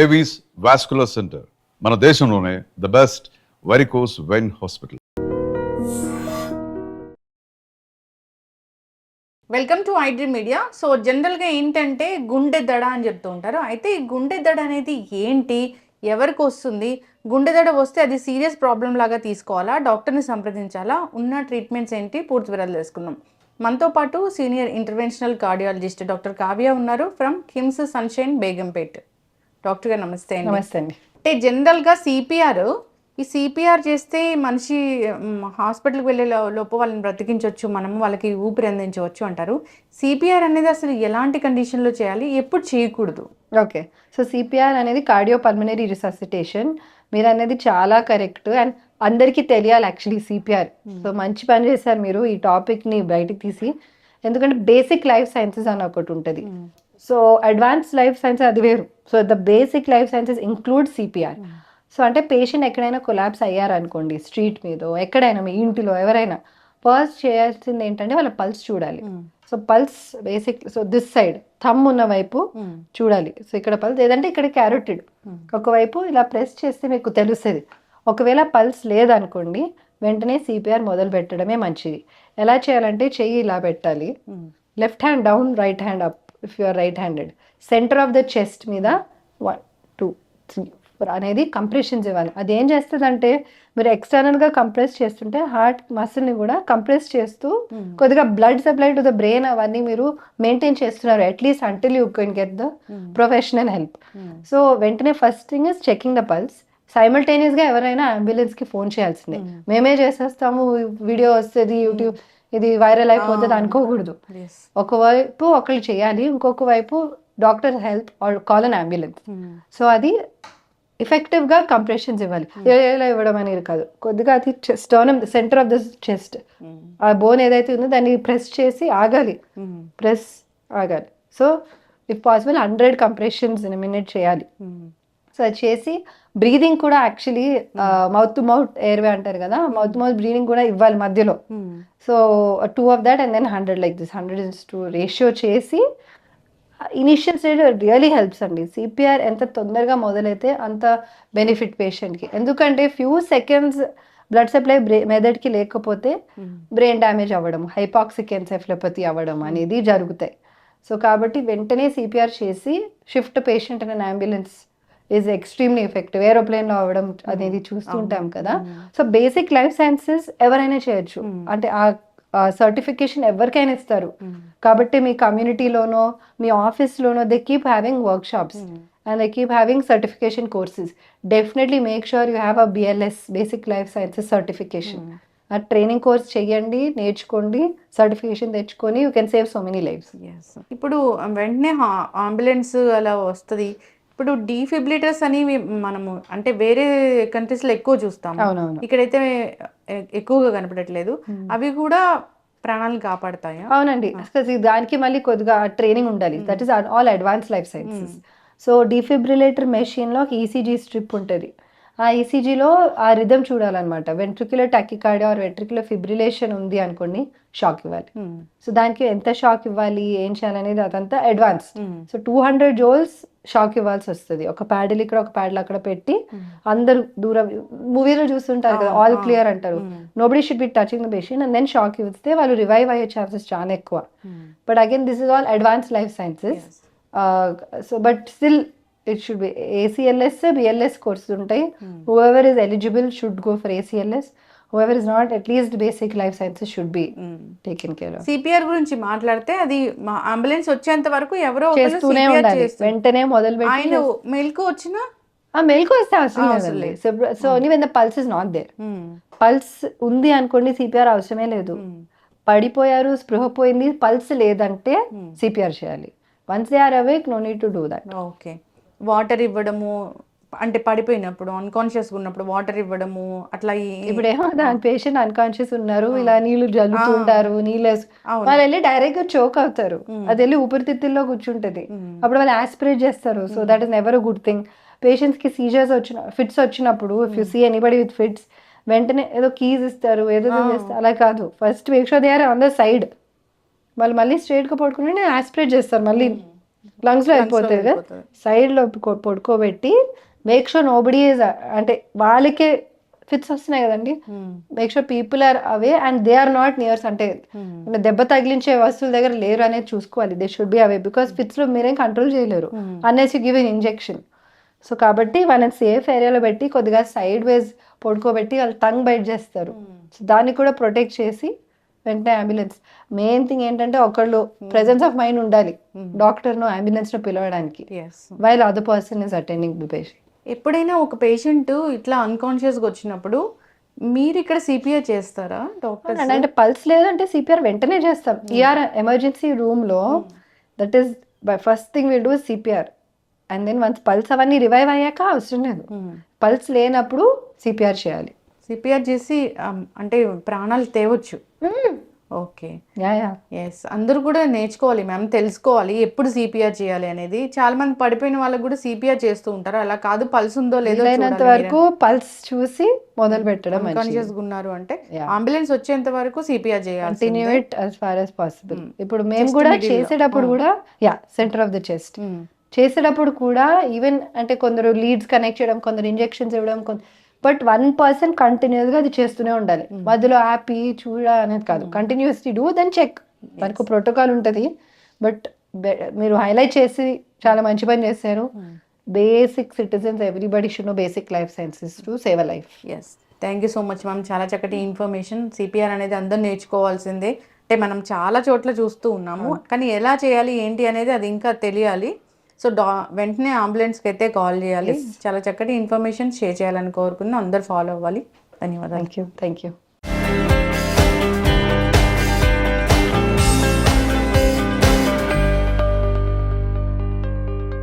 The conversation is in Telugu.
ఏవీస్ వాస్కులర్ సెంటర్ మన దేశంలోనే the best varicose vein hospital welcome to iDream media so జనరల్గా ఏంటంటే గుండె దడ అని చెప్తూ ఉంటారు. అయితే ఈ గుండె దడ అనేది ఏంటి? ఎవరికి వస్తుంది? గుండె దడ వస్తే అది సీరియస్ ప్రాబ్లం లాగా తీసుకోవాలా? డాక్టర్ని సంప్రదించాలా? ఉన్న ట్రీట్మెంట్స్ ఏంటి? పూర్తి వివరాలు తెలుసుకుందాం. మనతో పాటు senior interventional cardiologist doctor Kavya ఉన్నారు. From KIMS sunshine Begumpet doctor గారు నమస్తే అండి. నమస్తే అండి. అంటే జనరల్గా సిపిఆర్ ఈ సిపిఆర్ చేస్తే మనిషి హాస్పిటల్కి వెళ్ళే లోపు వాళ్ళని బ్రతికించవచ్చు మనము వాళ్ళకి ఊపిరి అందించవచ్చు అంటారు. సిపిఆర్ అనేది అసలు ఎలాంటి కండిషన్లో చేయాలి? ఎప్పుడు చేయకూడదు. ఓకే. సో సిపిఆర్ అనేది కార్డియో పల్మనరీ రిససిటేషన్ మీరు అనేది చాలా కరెక్ట్ అండ్ అందరికీ తెలియాలి యాక్చువల్లీ సిపిఆర్ సో మంచి పని చేశారు మీరు ఈ టాపిక్ని బయటికి తీసి. ఎందుకంటే బేసిక్ లైఫ్ సైన్సెస్ అని ఒకటి ఉంటుంది. సో అడ్వాన్స్ లైఫ్ సైన్సెస్ అది వేరు. So the basic life sciences include CPR so అంటే పేషెంట్ ఎక్కడైనా కొలాబ్స్ అయ్యారనుకోండి స్ట్రీట్ మీద ఎక్కడైనా మీ ఇంటిలో ఎవరైనా ఫస్ట్ చేయాల్సింది ఏంటంటే వాళ్ళ పల్స్ చూడాలి. So pulse basic so this side thumb ఉన్న వైపు చూడాలి. సో ఇక్కడ పల్స్ ఏదంటే ఇక్కడ క్యారోటిడ్ ఒకవైపు ఇలా ప్రెస్ చేస్తే మీకు తెలుస్తుంది. ఒకవేళ పల్స్ లేదనుకోండి వెంటనే సిపిఆర్ మొదలు పెట్టడమే మంచిది. ఎలా చేయాలంటే చెయ్యి ఇలా పెట్టాలి. Left hand down right hand up if you're right handed centre of the chest మీద వన్ టూ త్రీ ఫోర్ అనేది కంప్రెషన్స్ ఇవ్వాలి. అది ఏం చేస్తుందంటే మీరు ఎక్స్టర్నల్గా కంప్రెస్ చేస్తుంటే హార్ట్ మసిల్ని కూడా కంప్రెస్ చేస్తూ కొద్దిగా blood supply to the brain అవన్నీ మీరు మెయింటైన్ చేస్తున్నారు at least until you can get the professional help so వెంటనే first thing is checking the pulse సైమల్టేనియస్గా ఎవరైనా అంబులెన్స్కి ఫోన్ చేయాల్సిందే. మేమే చేసేస్తాము వీడియో వస్తుంది యూట్యూబ్ ఇది వైరల్ అయిపోతుంది అనుకోకూడదు. ఒకవైపు ఒకళ్ళు చేయాలి ఇంకొక వైపు doctor help or call an ambulance. So అది ఎఫెక్టివ్గా కంప్రెషన్స్ ఇవ్వాలి. ఎలా ఇవ్వడం అనేది కాదు. కొద్దిగా అది sternum center of the chest ఆ బోన్ ఏదైతే ఉందో దాన్ని ప్రెస్ చేసి ఆగాలి. ప్రెస్ ఆగాలి. So if possible hundred compressions in minute చేయాలి సో అది చేసి బ్రీదింగ్ కూడా actually mouth to mouth airway అంటారు కదా మౌత్ టు మౌత్ బ్రీదింగ్ కూడా ఇవ్వాలి మధ్యలో. So two of that and then hundred like this hundred is to ratio చేసి ఇనిషియల్ స్టేజ్ రియలీ హెల్ప్స్ అండి. సిపిఆర్ ఎంత తొందరగా మొదలైతే అంత బెనిఫిట్ పేషెంట్కి ఎందుకంటే ఫ్యూ సెకండ్స్ బ్లడ్ సప్లై బ్రే మెదడ్కి లేకపోతే బ్రెయిన్ డ్యామేజ్ అవ్వడం హైపాక్సిక్ ఎన్సెఫ్లోపతి అవ్వడం అనేది జరుగుతాయి. సో కాబట్టి వెంటనే సిపిఆర్ చేసి షిఫ్ట్ పేషెంట్ అనే అంబులెన్స్ ఈజ్ ఎక్స్ట్రీమ్లీ ఎఫెక్టివ్ ఏరోప్లేన్లో అవ్వడం అనేది చూస్తుంటాం కదా. సో బేసిక్ లైఫ్ సైన్సెస్ ఎవరైనా చేయొచ్చు. అంటే ఆ సర్టిఫికేషన్ ఎవరికైనా ఇస్తారు. కాబట్టి మీ కమ్యూనిటీలోనో మీ ఆఫీస్లోనో they keep having workshops and they keep having certification courses definitely make sure you have a BLS basic life sciences certification ఆ ట్రైనింగ్ కోర్స్ చెయ్యండి నేర్చుకోండి సర్టిఫికేషన్ తెచ్చుకొని you can save so many lifes ఇప్పుడు వెంటనే అంబులెన్స్ అలా వస్తుంది. ఇప్పుడు డీఫిబ్రిలేటర్స్ అని మనము అంటే వేరే కంట్రీస్లో ఎక్కువ చూస్తాము. ఇక్కడైతే ఎక్కువగా కనపడట్లేదు. అవి కూడా ప్రాణాలను కాపాడతాయా? అవునండి. దానికి మళ్ళీ కొద్దిగా ట్రైనింగ్ ఉండాలి. That is all advance life sciences so defibrillator మెషిన్లో ఒక ఈసీజీ స్ట్రిప్ ఉంటుంది. ఆ ఈసీజీలో ఆ rhythm చూడాలన్నమాట. Ventricular tachycardia or ventricular fibrillation ఉంది అనుకోండి షాక్ ఇవ్వాలి. సో దానికి ఎంత షాక్ ఇవ్వాలి? ఏం చేయాలనేది అదంతా advance so two hundred joules shock ఇవ్వాల్సి వస్తుంది. ఒక ప్యాడిల్ ఇక్కడ ఒక ప్యాడిల్ అక్కడ పెట్టి అందరూ దూరం మూవీలో చూస్తుంటారు కదా ఆల్ క్లియర్ అంటారు. Nobody should be touching the machine and then shock ఇస్తే వాళ్ళు రివైవ్ అయ్యే ఛాన్సెస్ చాలా ఎక్కువ. But again this is all advance life sciences so but still it should be ACLS BLS courses ఉంటాయి. Whoever is eligible should go for ACLS whoever is not at least basic life sciences should be taken care of CPR గురించి మాట్లాడితే అది అంబులెన్స్ వచ్చేంత వరకు ఎవరో చేస్తూనే ఉండాలి. వెంటనే మొదలు ఆయన మెలకు వచ్చినా ఆ మెలకు వస్తే అవసరం లేదండి. So only when the pulse is not there pulse ఉంది అనుకోండి సిపిఆర్ అవసరమే లేదు. పడిపోయారు స్పృహ పోయింది పల్స్ లేదంటే సిపిఆర్ చేయాలి. Once they are awake no need to do that okay water ఇవ్వడము అంటే పడిపోయినప్పుడు అన్కాన్షియస్ ఉన్నప్పుడు వాటర్ ఇవ్వడము అట్లా ఈ- ఇప్పుడు ఏమో దాని పేషెంట్ అన్కాన్షియస్ ఉన్నారు ఇలా నీళ్ళు జల్లుతుంటారు నీళ్ళు. వాళ్ళు వెళ్ళి డైరెక్ట్గా చోక్ అవుతారు. అది వెళ్ళి ఊపిరితిత్తుల్లో కూర్చుంటది. అప్పుడు వాళ్ళు ఆస్పిరేట్ చేస్తారు. So that is never good thing పేషెంట్స్కి సీజర్స్ వచ్చిన ఫిట్స్ వచ్చినప్పుడు if you see anybody with fits వెంటనే ఏదో కీస్ ఇస్తారు ఏదో చేస్తారు. అలా కాదు. First make sure they are on the side వాళ్ళు మళ్ళీ స్ట్రైట్గా పడుకుని ఆస్పిరేట్ చేస్తారు. మళ్ళీ లంగ్స్లో కదా. వెళ్ళిపోతుంది. సైడ్లో పడుకో- పడుకోబెట్టి మేక్ షూర్ నోబడి అంటే వాళ్ళకే ఫిట్స్ వస్తున్నాయి కదండి. Make sure people are away and they are not nears అంటే దెబ్బ తగిలించే వస్తువుల దగ్గర లేరు అనేది చూసుకోవాలి. They should be away because ఫిట్స్లో మీరేం కంట్రోల్ చేయలేరు. Unless you give in injection so కాబట్టి వాళ్ళని సేఫ్ ఏరియాలో పెట్టి కొద్దిగా సైడ్ వేస్ పడుకోబెట్టి వాళ్ళు టంగ్ బైట్ చేస్తారు. సో దాన్ని కూడా ప్రొటెక్ట్ చేసి వెంటనే అంబులెన్స్ మెయిన్ థింగ్ ఏంటంటే ఒకళ్ళు ప్రెసెన్స్ ఆఫ్ మైండ్ ఉండాలి. డాక్టర్ను అంబులెన్స్ను పిలవడానికి. While other person is attending the patient ఎప్పుడైనా ఒక పేషెంట్ ఇట్లా అన్కాన్షియస్గా వచ్చినప్పుడు మీరు ఇక్కడ సిపిఆర్ చేస్తారా డాక్టర్ అంటే పల్స్ లేదంటే సిపిఆర్ వెంటనే చేస్తాం. ఈఆర్ ఎమర్జెన్సీ రూమ్లో that is first thing will do CPR and then once pulse అవన్నీ రివైవ్ అయ్యాక అవసరం లేదు. పల్స్ లేనప్పుడు సిపిఆర్ చేయాలి. సిపిఆర్ చేసి అంటే ప్రాణాలు తేవచ్చు. ఓకే. Yeah yeah. ఎస్ అందరూ కూడా నేర్చుకోవాలి మ్యామ్ తెలుసుకోవాలి ఎప్పుడు సిపిఆర్ చేయాలి అనేది. చాలా మంది పడిపోయిన వాళ్ళకి కూడా సిపిఆర్ చేస్తూ ఉంటారు. అలా కాదు పల్స్ ఉందో లేదో వీలైనంత వరకు పల్స్ చూసి మొదలు పెట్టడం కాన్షియస్ ఉన్నారు అంటే. అంబులెన్స్ వచ్చేంత వరకు సిపిఆర్ చేయాలి కంటిన్యూ ఇట్ ఫార్ పాసిబుల్ ఇప్పుడు మేము కూడా చేసేటప్పుడు కూడా yeah center of the chest చేసేటప్పుడు కూడా ఈవెన్ అంటే కొందరు లీడ్స్ కనెక్ట్ చేయడం కొందరు ఇంజెక్షన్స్ ఇవ్వడం బట్ వన్ పర్సన్ కంటిన్యూస్గా అది చేస్తూనే ఉండాలి. మధ్యలో ఆపి చూడ అనేది కాదు. కంటిన్యూస్లీ డూ దెన్ చెక్ మనకు ప్రోటోకాల్ ఉంటుంది. బట్ మీరు హైలైట్ చేసి చాలా మంచి పని చేశారు. Basic citizens everybody should know basic life sciences to save a life yes thank you so much ma'am చాలా చక్కటి ఇన్ఫర్మేషన్ సిపిఆర్ అనేది అందరూ నేర్చుకోవాల్సిందే. అంటే మనం చాలా చోట్ల చూస్తూ ఉన్నాము. కానీ ఎలా చేయాలి ఏంటి అనేది అది ఇంకా తెలియాలి. సో డా వెంటనే అంబులెన్స్కి అయితే కాల్ చేయాలి. చాలా చక్కటి ఇన్ఫర్మేషన్ షేర్ చేయాలని కోరుకున్నాం అందరు ఫాలో అవ్వాలి. ధన్యవాదాలు. Thank you thank you